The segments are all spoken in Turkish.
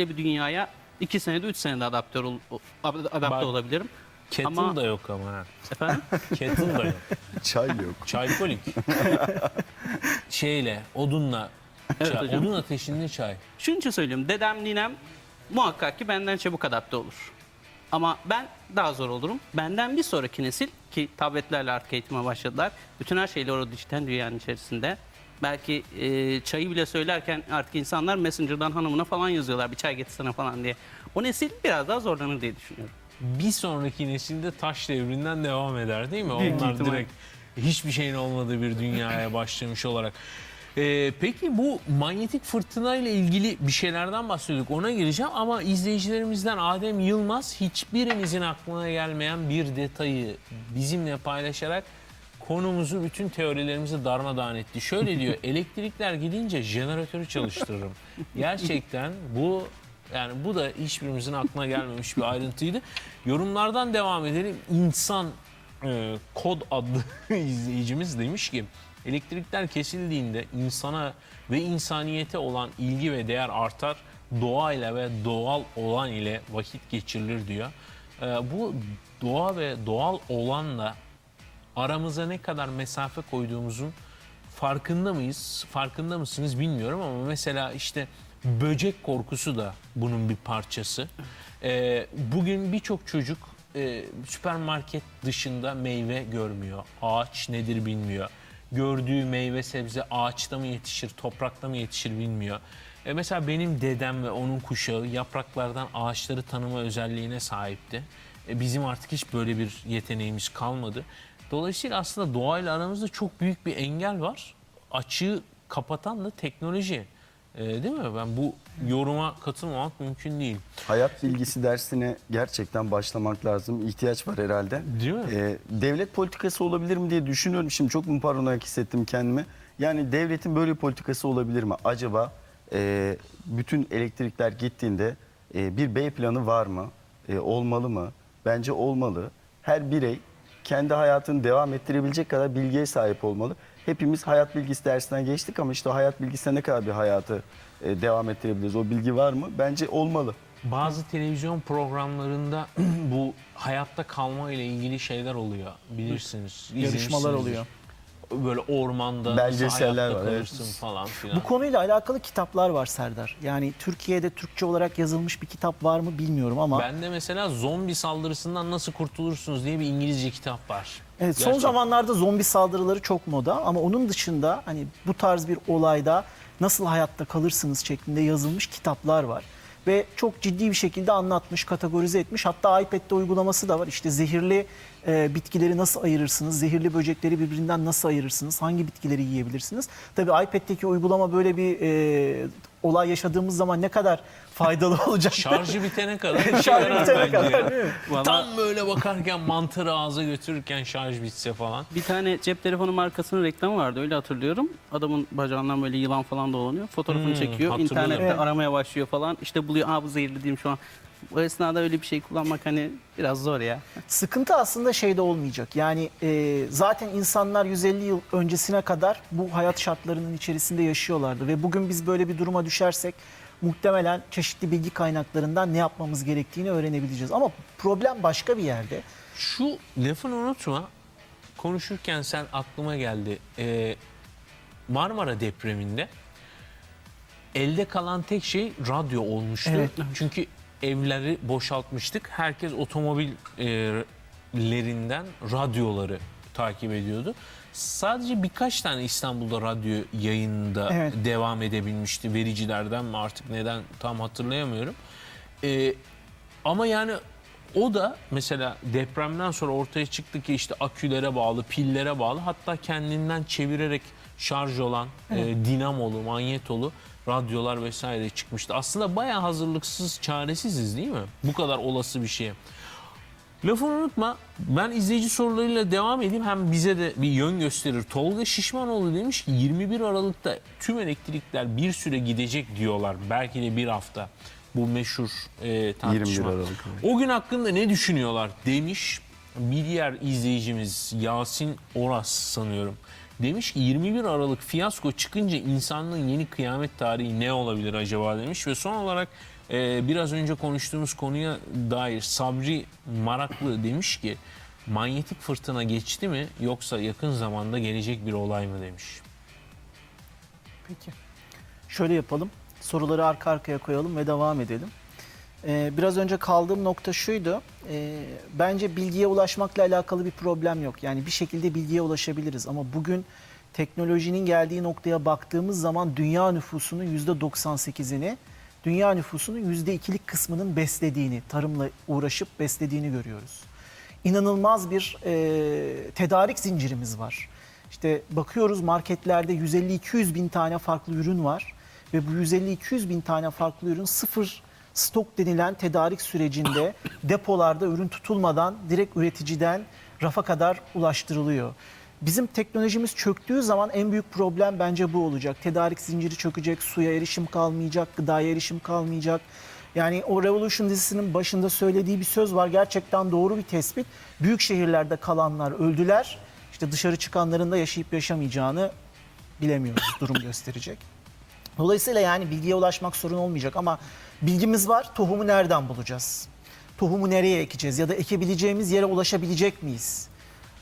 bile bir dünyaya 2 senede 3 senede adapte, ol, adapte Bak. olabilirim. Kettle Ama- da yok ama ha. Efendim? Kettle da yok. Çay yok. Çaykolik. Şeyle, odunla. Evet çay, hocam. odun ateşinde çay. Şunun için söylüyorum. Dedem, ninem muhakkak ki benden çabuk adapte olur. Ama ben daha zor olurum. Benden bir sonraki nesil ki tabletlerle artık eğitime başladılar. Bütün her şeyle o dijital dünyanın içerisinde. Belki e, çayı bile söylerken artık insanlar Messenger'dan hanımına falan yazıyorlar bir çay getirsene falan diye. O nesil biraz daha zorlanır diye düşünüyorum. Bir sonraki nesilde taş devrinden devam eder değil mi? Büyük Onlar ihtimal. direkt hiçbir şeyin olmadığı bir dünyaya başlamış olarak. Ee, peki bu manyetik fırtına ile ilgili bir şeylerden bahsediyorduk. Ona gireceğim ama izleyicilerimizden Adem Yılmaz hiçbirimizin aklına gelmeyen bir detayı bizimle paylaşarak konumuzu bütün teorilerimizi darmadağın etti. Şöyle diyor elektrikler gidince jeneratörü çalıştırırım. Gerçekten bu yani bu da hiçbirimizin aklına gelmemiş bir ayrıntıydı. Yorumlardan devam edelim. İnsan e, kod adlı izleyicimiz demiş ki elektrikler kesildiğinde insana ve insaniyete olan ilgi ve değer artar. Doğayla ve doğal olan ile vakit geçirilir diyor. E, bu doğa ve doğal olanla aramıza ne kadar mesafe koyduğumuzun farkında mıyız? Farkında mısınız bilmiyorum ama mesela işte böcek korkusu da bunun bir parçası. Ee, bugün birçok çocuk e, süpermarket dışında meyve görmüyor. Ağaç nedir bilmiyor. Gördüğü meyve sebze ağaçta mı yetişir, toprakta mı yetişir bilmiyor. E mesela benim dedem ve onun kuşağı yapraklardan ağaçları tanıma özelliğine sahipti. E bizim artık hiç böyle bir yeteneğimiz kalmadı. Dolayısıyla aslında doğayla aramızda çok büyük bir engel var. Açığı kapatan da teknoloji. E, değil mi? Ben bu yoruma katılmamak mümkün değil. Hayat bilgisi dersine gerçekten başlamak lazım. İhtiyaç var herhalde. Değil mi? Ee, devlet politikası olabilir mi diye düşünüyorum. Şimdi çok mu paranoyak hissettim kendimi. Yani devletin böyle bir politikası olabilir mi? Acaba e, bütün elektrikler gittiğinde e, bir B planı var mı? E, olmalı mı? Bence olmalı. Her birey kendi hayatını devam ettirebilecek kadar bilgiye sahip olmalı. Hepimiz hayat bilgisi dersinden geçtik ama işte hayat bilgisine ne kadar bir hayatı e, devam ettirebiliriz? O bilgi var mı? Bence olmalı. Bazı televizyon programlarında bu hayatta kalma ile ilgili şeyler oluyor. Bilirsiniz. Yarışmalar oluyor. Böyle ormanda Belgeseller var, evet. falan filan. Bu konuyla alakalı kitaplar var Serdar. Yani Türkiye'de Türkçe olarak yazılmış bir kitap var mı bilmiyorum ama Bende mesela zombi saldırısından nasıl kurtulursunuz diye bir İngilizce kitap var. evet, son Gerçekten. zamanlarda zombi saldırıları çok moda ama onun dışında hani bu tarz bir olayda nasıl hayatta kalırsınız şeklinde yazılmış kitaplar var. Ve çok ciddi bir şekilde anlatmış, kategorize etmiş. Hatta iPad'de uygulaması da var. İşte zehirli e, bitkileri nasıl ayırırsınız, zehirli böcekleri birbirinden nasıl ayırırsınız, hangi bitkileri yiyebilirsiniz. Tabii iPad'deki uygulama böyle bir e, olay yaşadığımız zaman ne kadar faydalı olacak. Şarjı bitene kadar. Şarjı bitene kadar ya. değil mi? Vallahi- Tam böyle bakarken mantarı ağza götürürken şarj bitse falan. Bir tane cep telefonu markasının reklamı vardı öyle hatırlıyorum. Adamın bacağından böyle yılan falan dolanıyor. Fotoğrafını Hmm, çekiyor. hatırlıyorum. internette Evet. aramaya başlıyor falan. İşte buluyor aa bu zehirli diyeyim şu an. Bu esnada öyle bir şey kullanmak hani biraz zor ya. Sıkıntı aslında şeyde olmayacak. Yani e, zaten insanlar 150 yıl öncesine kadar bu hayat şartlarının içerisinde yaşıyorlardı. Ve bugün biz böyle bir duruma düşersek muhtemelen çeşitli bilgi kaynaklarından ne yapmamız gerektiğini öğrenebileceğiz. Ama problem başka bir yerde. Şu lafını unutma. Konuşurken sen aklıma geldi. Ee, Marmara depreminde elde kalan tek şey radyo olmuştu. Evet. Çünkü evleri boşaltmıştık. Herkes otomobillerinden radyoları takip ediyordu. Sadece birkaç tane İstanbul'da radyo yayında Evet. devam edebilmişti. Vericilerden mi artık neden tam hatırlayamıyorum. Ee, ama yani o da mesela depremden sonra ortaya çıktı ki işte akülere bağlı, pillere bağlı hatta kendinden çevirerek şarj olan e, dinamolu, manyetolu radyolar vesaire çıkmıştı. Aslında bayağı hazırlıksız, çaresiziz değil mi? Bu kadar olası bir şeye. Lafını unutma. Ben izleyici sorularıyla devam edeyim. Hem bize de bir yön gösterir. Tolga Şişmanoğlu demiş ki 21 Aralık'ta tüm elektrikler bir süre gidecek diyorlar. Belki de bir hafta. Bu meşhur e, tartışma. 21 Aralık, O gün hakkında ne düşünüyorlar demiş. Bir diğer izleyicimiz Yasin Oras sanıyorum. Demiş ki 21 Aralık fiyasko çıkınca insanlığın yeni kıyamet tarihi ne olabilir acaba demiş. Ve son olarak Ee, biraz önce konuştuğumuz konuya dair Sabri Maraklı demiş ki manyetik fırtına geçti mi yoksa yakın zamanda gelecek bir olay mı demiş. Peki. Şöyle yapalım. Soruları arka arkaya koyalım ve devam edelim. Ee, biraz önce kaldığım nokta şuydu. Ee, bence bilgiye ulaşmakla alakalı bir problem yok. Yani bir şekilde bilgiye ulaşabiliriz. Ama bugün teknolojinin geldiği noktaya baktığımız zaman dünya nüfusunun %98'ini, dünya nüfusunun %2'lik kısmının beslediğini, tarımla uğraşıp beslediğini görüyoruz. İnanılmaz bir e, tedarik zincirimiz var. İşte bakıyoruz marketlerde 150-200 bin tane farklı ürün var ve bu 150-200 bin tane farklı ürün sıfır stok denilen tedarik sürecinde depolarda ürün tutulmadan direkt üreticiden rafa kadar ulaştırılıyor. Bizim teknolojimiz çöktüğü zaman en büyük problem bence bu olacak. Tedarik zinciri çökecek, suya erişim kalmayacak, gıdaya erişim kalmayacak. Yani o Revolution dizisinin başında söylediği bir söz var. Gerçekten doğru bir tespit. Büyük şehirlerde kalanlar öldüler. İşte dışarı çıkanların da yaşayıp yaşamayacağını bilemiyoruz. Durum gösterecek. Dolayısıyla yani bilgiye ulaşmak sorun olmayacak ama bilgimiz var. Tohumu nereden bulacağız? Tohumu nereye ekeceğiz ya da ekebileceğimiz yere ulaşabilecek miyiz?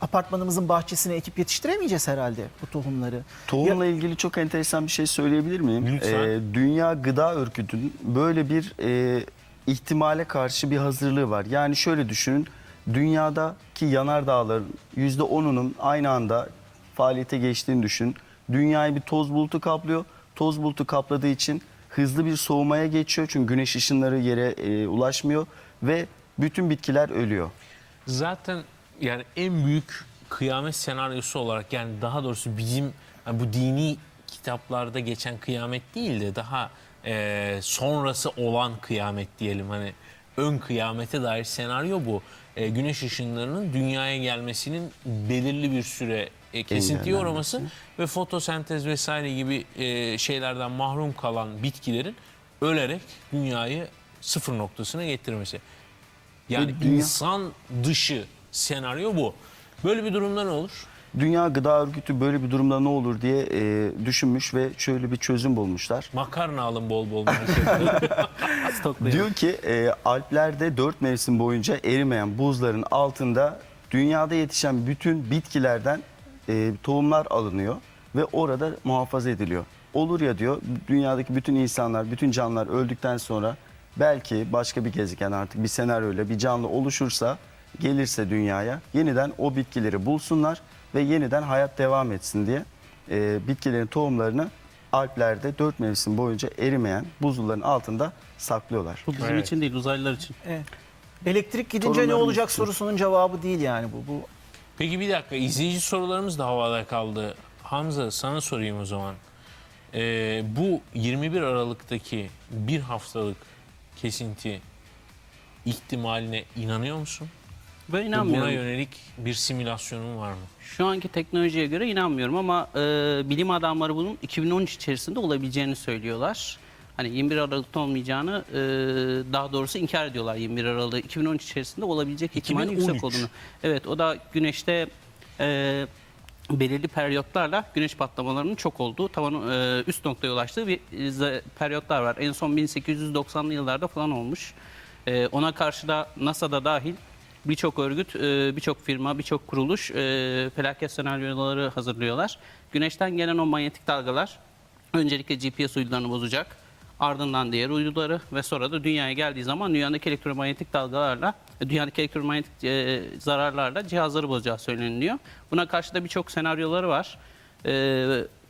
Apartmanımızın bahçesine ekip yetiştiremeyeceğiz herhalde bu tohumları. Tohumla ilgili çok enteresan bir şey söyleyebilir miyim? Lütfen. Ee, Dünya Gıda Örgütü'nün böyle bir e, ihtimale karşı bir hazırlığı var. Yani şöyle düşünün, dünyadaki yanardağların %10'unun aynı anda faaliyete geçtiğini düşün. Dünyayı bir toz bulutu kaplıyor. Toz bulutu kapladığı için hızlı bir soğumaya geçiyor. Çünkü güneş ışınları yere e, ulaşmıyor ve bütün bitkiler ölüyor. Zaten yani en büyük kıyamet senaryosu olarak yani daha doğrusu bizim yani bu dini kitaplarda geçen kıyamet değil de daha e, sonrası olan kıyamet diyelim hani ön kıyamete dair senaryo bu. E, güneş ışınlarının dünyaya gelmesinin belirli bir süre e, kesintiye uğraması ve fotosentez vesaire gibi e, şeylerden mahrum kalan bitkilerin ölerek dünyayı sıfır noktasına getirmesi. Yani Ve dünya- insan dışı senaryo bu. Böyle bir durumda ne olur? Dünya Gıda Örgütü böyle bir durumda ne olur diye e, düşünmüş ve şöyle bir çözüm bulmuşlar. Makarna alın bol bol. Diyor ki e, Alplerde dört mevsim boyunca erimeyen buzların altında dünyada yetişen bütün bitkilerden e, tohumlar alınıyor ve orada muhafaza ediliyor. Olur ya diyor dünyadaki bütün insanlar, bütün canlılar öldükten sonra belki başka bir gezegen artık bir senaryoyla bir canlı oluşursa gelirse dünyaya yeniden o bitkileri bulsunlar ve yeniden hayat devam etsin diye e, bitkilerin tohumlarını Alplerde dört mevsim boyunca erimeyen buzulların altında saklıyorlar. Bu bizim Evet. için değil uzaylılar için. Evet. Elektrik gidince ne Torunlarımız olacak için. sorusunun cevabı değil yani bu. Bu Peki bir dakika izleyici sorularımız da havada kaldı. Hamza sana sorayım o zaman. Ee, bu 21 Aralık'taki bir haftalık kesinti ihtimaline inanıyor musun? Ben inanmıyorum. Buna yönelik bir simülasyonun var mı? Şu anki teknolojiye göre inanmıyorum ama e, bilim adamları bunun 2013 içerisinde olabileceğini söylüyorlar. Hani 21 Aralık'ta olmayacağını e, daha doğrusu inkar ediyorlar 21 Aralık 2013 içerisinde olabilecek ihtimalin 2013. yüksek olduğunu. Evet o da güneşte e, belirli periyotlarla güneş patlamalarının çok olduğu, tavan e, üst noktaya ulaştığı bir e, periyotlar var. En son 1890'lı yıllarda falan olmuş. E, ona karşı da NASA'da dahil birçok örgüt, e, birçok firma, birçok kuruluş e, felaket senaryoları hazırlıyorlar. Güneşten gelen o manyetik dalgalar öncelikle GPS uydularını bozacak. Ardından diğer uyduları ve sonra da dünyaya geldiği zaman dünyadaki elektromanyetik dalgalarla, e, dünyadaki elektromanyetik zararlarla cihazları bozacağı söyleniliyor. Buna karşı da birçok senaryoları var.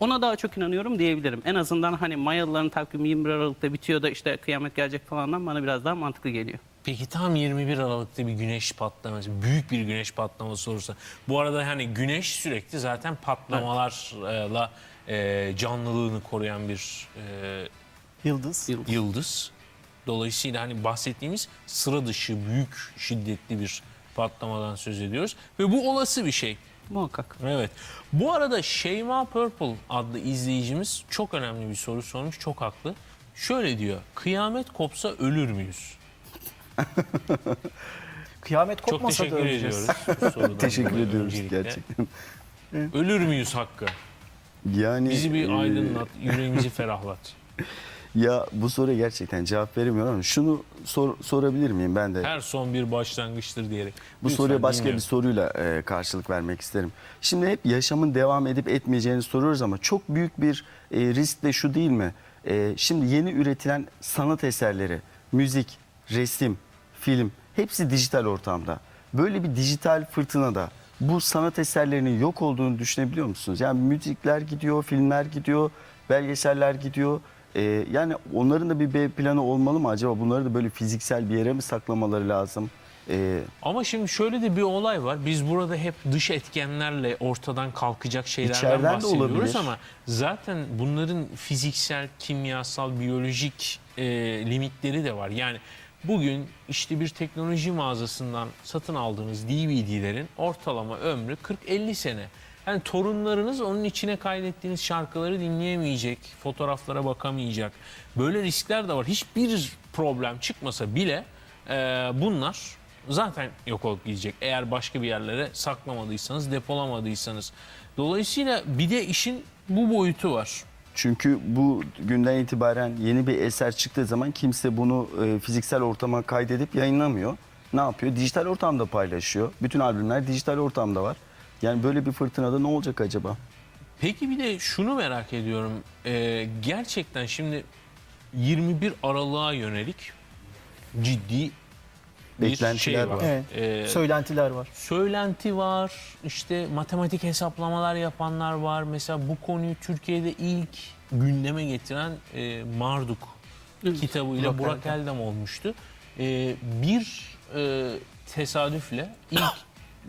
Ona daha çok inanıyorum diyebilirim. En azından hani Mayalıların takvimi 21 Aralık'ta bitiyor da işte kıyamet gelecek falandan bana biraz daha mantıklı geliyor. Peki tam 21 Aralık'ta bir güneş patlaması, büyük bir güneş patlaması olursa. Bu arada hani güneş sürekli zaten patlamalarla e, canlılığını koruyan bir e, yıldız. Yıl- yıldız. Dolayısıyla hani bahsettiğimiz sıra dışı büyük şiddetli bir patlamadan söz ediyoruz. Ve bu olası bir şey. Muhakkak. Evet. Bu arada Şeyma Purple adlı izleyicimiz çok önemli bir soru sormuş. Çok haklı. Şöyle diyor. Kıyamet kopsa ölür müyüz? Kıyamet Çok kopmasa da teşekkür öleceğiz. ediyoruz. bu sorudan Teşekkür dolayı ediyoruz öncelikle. gerçekten. Ölür müyüz Hakkı? Yani Bizi bir e, aydınlat, yüreğimizi ferahlat. Ya bu soruya gerçekten cevap veremiyorum ama şunu sor- sorabilir miyim ben de? Her son bir başlangıçtır diyerek. Bu Lütfen soruya başka dinliyorum. bir soruyla e, karşılık vermek isterim. Şimdi hep yaşamın devam edip etmeyeceğini soruyoruz ama çok büyük bir e, risk de şu değil mi? E, şimdi yeni üretilen sanat eserleri, müzik, resim, film hepsi dijital ortamda. Böyle bir dijital fırtınada bu sanat eserlerinin yok olduğunu düşünebiliyor musunuz? Yani müzikler gidiyor, filmler gidiyor, belgeseller gidiyor. E, yani onların da bir B planı olmalı mı acaba? Bunları da böyle fiziksel bir yere mi saklamaları lazım? E, Ama şimdi şöyle de bir olay var. Biz burada hep dış etkenlerle ortadan kalkacak şeylerden İçeriden de bahsediyoruz ama zaten bunların fiziksel, kimyasal, biyolojik e, limitleri de var. Yani bugün işte bir teknoloji mağazasından satın aldığınız DVD'lerin ortalama ömrü 40-50 sene. Yani torunlarınız onun içine kaydettiğiniz şarkıları dinleyemeyecek, fotoğraflara bakamayacak. Böyle riskler de var. Hiçbir problem çıkmasa bile e, bunlar zaten yok olup gidecek. Eğer başka bir yerlere saklamadıysanız, depolamadıysanız. Dolayısıyla bir de işin bu boyutu var. Çünkü bu günden itibaren yeni bir eser çıktığı zaman kimse bunu e, fiziksel ortama kaydedip yayınlamıyor. Ne yapıyor? Dijital ortamda paylaşıyor. Bütün albümler dijital ortamda var. Yani böyle bir fırtınada ne olacak acaba? Peki bir de şunu merak ediyorum. Ee, gerçekten şimdi 21 Aralık'a yönelik ciddi Beklentiler şey var. var. Evet. Ee, Söylentiler var. söylenti var, işte matematik hesaplamalar yapanlar var. Mesela bu konuyu Türkiye'de ilk gündeme getiren e, Marduk kitabıyla Burak Burak Eldem olmuştu. E, bir e, tesadüfle ilk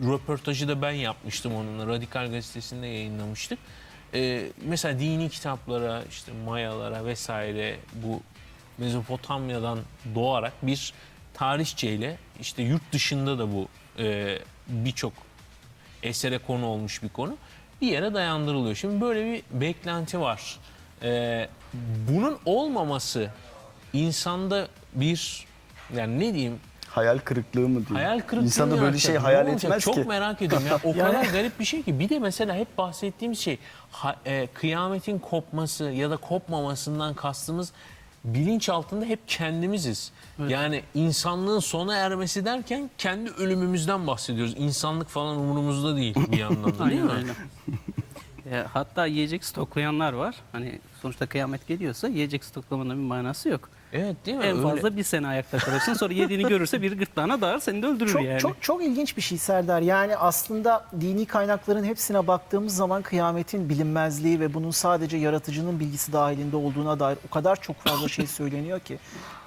röportajı da ben yapmıştım onunla. Radikal Gazetesi'nde yayınlamıştık. E, mesela dini kitaplara, işte Mayalara vesaire bu Mezopotamya'dan doğarak bir tarihçeyle işte yurt dışında da bu e, birçok esere konu olmuş bir konu bir yere dayandırılıyor. Şimdi böyle bir beklenti var. E, bunun olmaması insanda bir yani ne diyeyim Hayal kırıklığı mı diyeyim? hayal kırıklığı İnsan da böyle şey hayal olacak? etmez Çok ki. merak ediyorum. Ya, o Yani- kadar garip bir şey ki. Bir de mesela hep bahsettiğimiz şey ha- e, kıyametin kopması ya da kopmamasından kastımız bilinç altında hep kendimiziz. Yani insanlığın sona ermesi derken kendi ölümümüzden bahsediyoruz. İnsanlık falan umurumuzda değil bir yandan da değil mi? Aynen. E, hatta yiyecek stoklayanlar var. Hani sonuçta kıyamet geliyorsa yiyecek stoklamanın bir manası yok. Evet değil mi? En Öyle. fazla bir sene ayakta kalırsın. Sonra yediğini görürse bir gırtlağına dağır seni de öldürür Çok, yani. çok çok ilginç bir şey Serdar. Yani aslında dini kaynakların hepsine baktığımız zaman kıyametin bilinmezliği ve bunun sadece yaratıcının bilgisi dahilinde olduğuna dair o kadar çok fazla şey söyleniyor ki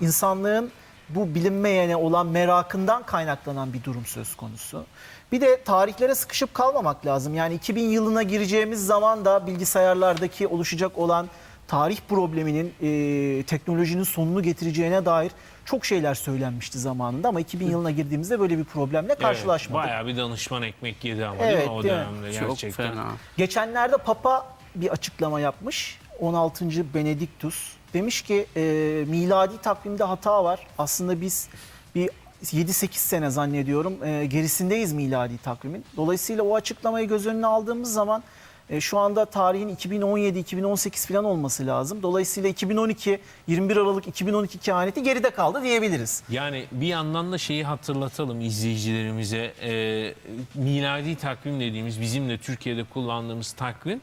insanlığın bu bilinmeyene olan merakından kaynaklanan bir durum söz konusu. Bir de tarihlere sıkışıp kalmamak lazım. Yani 2000 yılına gireceğimiz zaman da bilgisayarlardaki oluşacak olan tarih probleminin e, teknolojinin sonunu getireceğine dair çok şeyler söylenmişti zamanında ama 2000 yılına girdiğimizde böyle bir problemle Evet, karşılaşmadık. bayağı bir danışman ekmek yedi ama Evet, değil mi o değil mi? dönemde Çok gerçekten. fena. Geçenlerde Papa bir açıklama yapmış. 16. Benediktus demiş ki e, miladi takvimde hata var. Aslında biz bir 7-8 sene zannediyorum e, gerisindeyiz miladi takvimin. Dolayısıyla o açıklamayı göz önüne aldığımız zaman e, şu anda tarihin 2017-2018 falan olması lazım. Dolayısıyla 2012 21 Aralık 2012 kehaneti geride kaldı diyebiliriz. Yani bir yandan da şeyi hatırlatalım izleyicilerimize. E, miladi takvim dediğimiz bizim de Türkiye'de kullandığımız takvim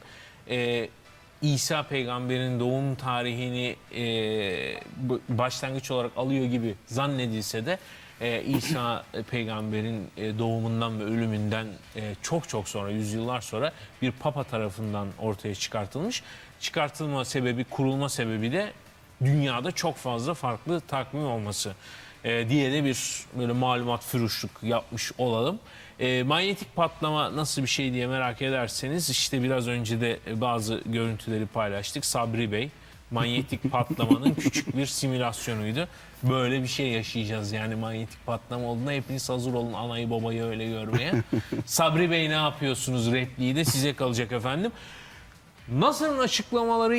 e, İsa peygamberin doğum tarihini e, başlangıç olarak alıyor gibi zannedilse de e, İsa peygamberin e, doğumundan ve ölümünden e, çok çok sonra yüzyıllar sonra bir papa tarafından ortaya çıkartılmış. Çıkartılma sebebi, kurulma sebebi de dünyada çok fazla farklı takvim olması e, diye de bir böyle malumat fürüşlük yapmış olalım. E, manyetik patlama nasıl bir şey diye merak ederseniz işte biraz önce de bazı görüntüleri paylaştık. Sabri Bey manyetik patlamanın küçük bir simülasyonuydu. Böyle bir şey yaşayacağız yani manyetik patlama olduğunda hepiniz hazır olun anayı babayı öyle görmeye. Sabri Bey ne yapıyorsunuz repliği de size kalacak efendim. NASA'nın açıklamaları